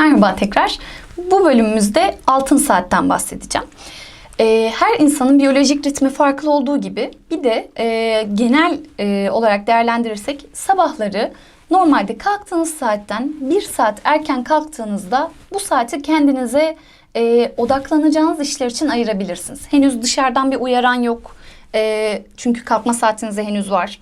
Merhaba tekrar. Bu bölümümüzde altın saatten bahsedeceğim. Ee, her insanın biyolojik ritmi farklı olduğu gibi bir de e, genel e, olarak değerlendirirsek sabahları normalde kalktığınız saatten bir saat erken kalktığınızda bu saati kendinize e, odaklanacağınız işler için ayırabilirsiniz. Henüz dışarıdan bir uyaran yok. Çünkü kalkma saatinize henüz var.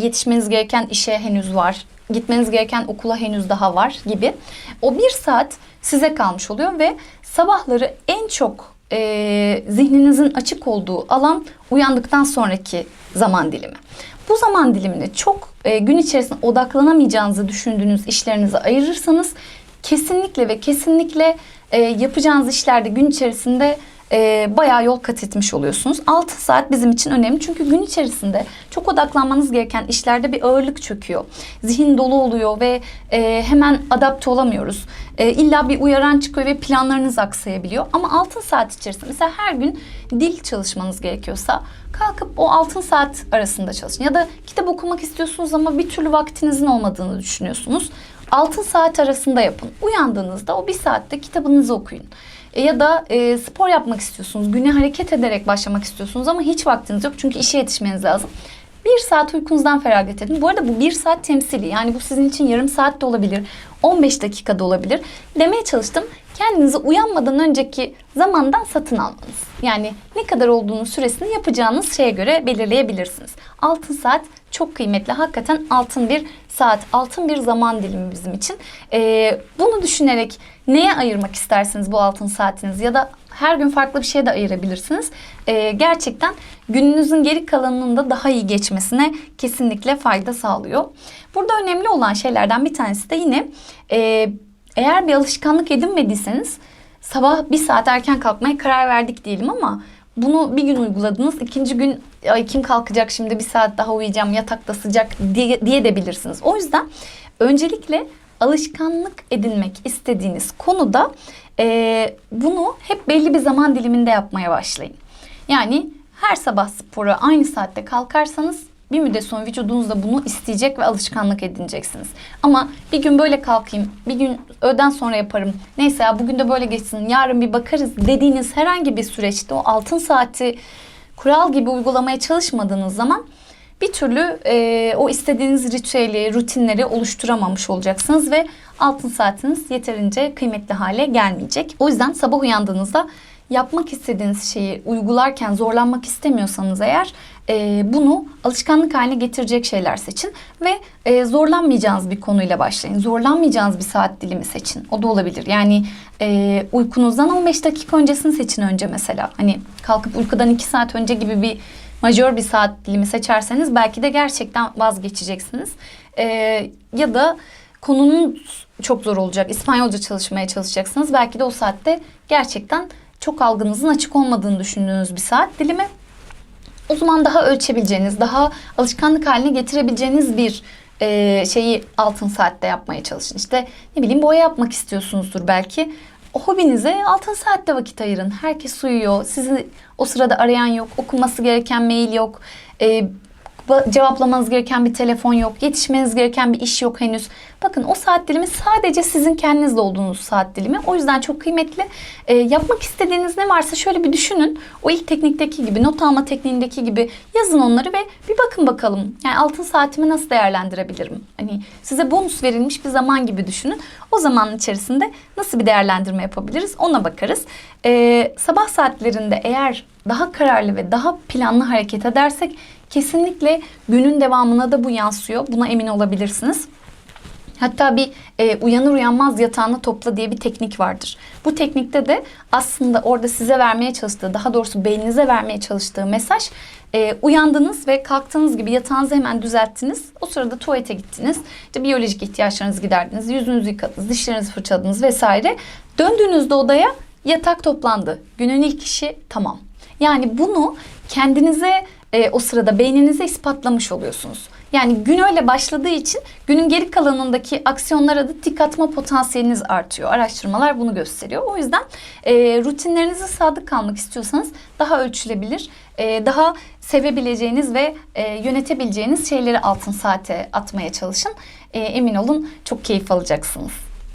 Yetişmeniz gereken işe henüz var. Gitmeniz gereken okula henüz daha var gibi. O bir saat size kalmış oluyor ve sabahları en çok e, zihninizin açık olduğu alan uyandıktan sonraki zaman dilimi. Bu zaman dilimini çok e, gün içerisinde odaklanamayacağınızı düşündüğünüz işlerinize ayırırsanız kesinlikle ve kesinlikle e, yapacağınız işlerde gün içerisinde e, bayağı yol kat etmiş oluyorsunuz. 6 saat bizim için önemli çünkü gün içerisinde çok odaklanmanız gereken işlerde bir ağırlık çöküyor. Zihin dolu oluyor ve e, hemen adapte olamıyoruz. E, illa bir uyaran çıkıyor ve planlarınız aksayabiliyor. Ama 6 saat içerisinde mesela her gün dil çalışmanız gerekiyorsa kalkıp o altın saat arasında çalışın. Ya da kitap okumak istiyorsunuz ama bir türlü vaktinizin olmadığını düşünüyorsunuz. Altın saat arasında yapın. Uyandığınızda o bir saatte kitabınızı okuyun. E, ya da e, spor yapmak istiyorsunuz. Güne hareket ederek başlamak istiyorsunuz ama hiç vaktiniz yok. Çünkü işe yetişmeniz lazım. Bir saat uykunuzdan feragat edin. Bu arada bu bir saat temsili. Yani bu sizin için yarım saat de olabilir. 15 dakika da olabilir. Demeye çalıştım. Kendinizi uyanmadan önceki zamandan satın almanız. Yani ne kadar olduğunu süresini yapacağınız şeye göre belirleyebilirsiniz. Altın saat çok kıymetli. Hakikaten altın bir saat, altın bir zaman dilimi bizim için. Ee, bunu düşünerek neye ayırmak istersiniz bu altın saatinizi ya da her gün farklı bir şeye de ayırabilirsiniz. Ee, gerçekten gününüzün geri kalanının da daha iyi geçmesine kesinlikle fayda sağlıyor. Burada önemli olan şeylerden bir tanesi de yine e, eğer bir alışkanlık edinmediyseniz sabah bir saat erken kalkmaya karar verdik diyelim ama bunu bir gün uyguladınız. ikinci gün Ay, kim kalkacak şimdi bir saat daha uyuyacağım yatakta sıcak diye, diye de bilirsiniz. O yüzden öncelikle alışkanlık edinmek istediğiniz konuda e, bunu hep belli bir zaman diliminde yapmaya başlayın. Yani her sabah spora aynı saatte kalkarsanız bir müddet sonra vücudunuz da bunu isteyecek ve alışkanlık edineceksiniz. Ama bir gün böyle kalkayım, bir gün öğleden sonra yaparım. Neyse ya bugün de böyle geçsin, yarın bir bakarız dediğiniz herhangi bir süreçte o altın saati kural gibi uygulamaya çalışmadığınız zaman bir türlü e, o istediğiniz ritüeli, rutinleri oluşturamamış olacaksınız ve altın saatiniz yeterince kıymetli hale gelmeyecek. O yüzden sabah uyandığınızda yapmak istediğiniz şeyi uygularken zorlanmak istemiyorsanız eğer e, bunu alışkanlık haline getirecek şeyler seçin ve e, zorlanmayacağınız bir konuyla başlayın. Zorlanmayacağınız bir saat dilimi seçin. O da olabilir. Yani e, uykunuzdan 15 dakika öncesini seçin önce mesela. Hani kalkıp uykudan 2 saat önce gibi bir majör bir saat dilimi seçerseniz belki de gerçekten vazgeçeceksiniz. E, ya da konunun çok zor olacak. İspanyolca çalışmaya çalışacaksınız. Belki de o saatte gerçekten çok algınızın açık olmadığını düşündüğünüz bir saat dilimi. O zaman daha ölçebileceğiniz, daha alışkanlık haline getirebileceğiniz bir e, şeyi altın saatte yapmaya çalışın. İşte ne bileyim boya yapmak istiyorsunuzdur belki. O hobinize altın saatte vakit ayırın. Herkes uyuyor. Sizi o sırada arayan yok. Okunması gereken mail yok. E, cevaplamanız gereken bir telefon yok. Yetişmeniz gereken bir iş yok henüz. Bakın o saat dilimi sadece sizin kendinizde olduğunuz saat dilimi. O yüzden çok kıymetli. E, yapmak istediğiniz ne varsa şöyle bir düşünün. O ilk teknikteki gibi, not alma tekniğindeki gibi yazın onları ve bir bakın bakalım. Yani altın saatimi nasıl değerlendirebilirim? Hani size bonus verilmiş bir zaman gibi düşünün. O zamanın içerisinde nasıl bir değerlendirme yapabiliriz ona bakarız. E, sabah saatlerinde eğer daha kararlı ve daha planlı hareket edersek kesinlikle günün devamına da bu yansıyor. Buna emin olabilirsiniz. Hatta bir e, uyanır uyanmaz yatağını topla diye bir teknik vardır. Bu teknikte de aslında orada size vermeye çalıştığı, daha doğrusu beyninize vermeye çalıştığı mesaj e, uyandınız ve kalktığınız gibi yatağınızı hemen düzelttiniz. O sırada tuvalete gittiniz. İşte biyolojik ihtiyaçlarınızı giderdiniz, yüzünüzü yıkadınız, dişlerinizi fırçaladınız vesaire. Döndüğünüzde odaya yatak toplandı. Günün ilk işi tamam. Yani bunu kendinize e, o sırada beyninize ispatlamış oluyorsunuz. Yani gün öyle başladığı için günün geri kalanındaki aksiyonlara da tik atma potansiyeliniz artıyor. Araştırmalar bunu gösteriyor. O yüzden e, rutinlerinize sadık kalmak istiyorsanız daha ölçülebilir, e, daha sevebileceğiniz ve e, yönetebileceğiniz şeyleri altın saate atmaya çalışın. E, emin olun çok keyif alacaksınız.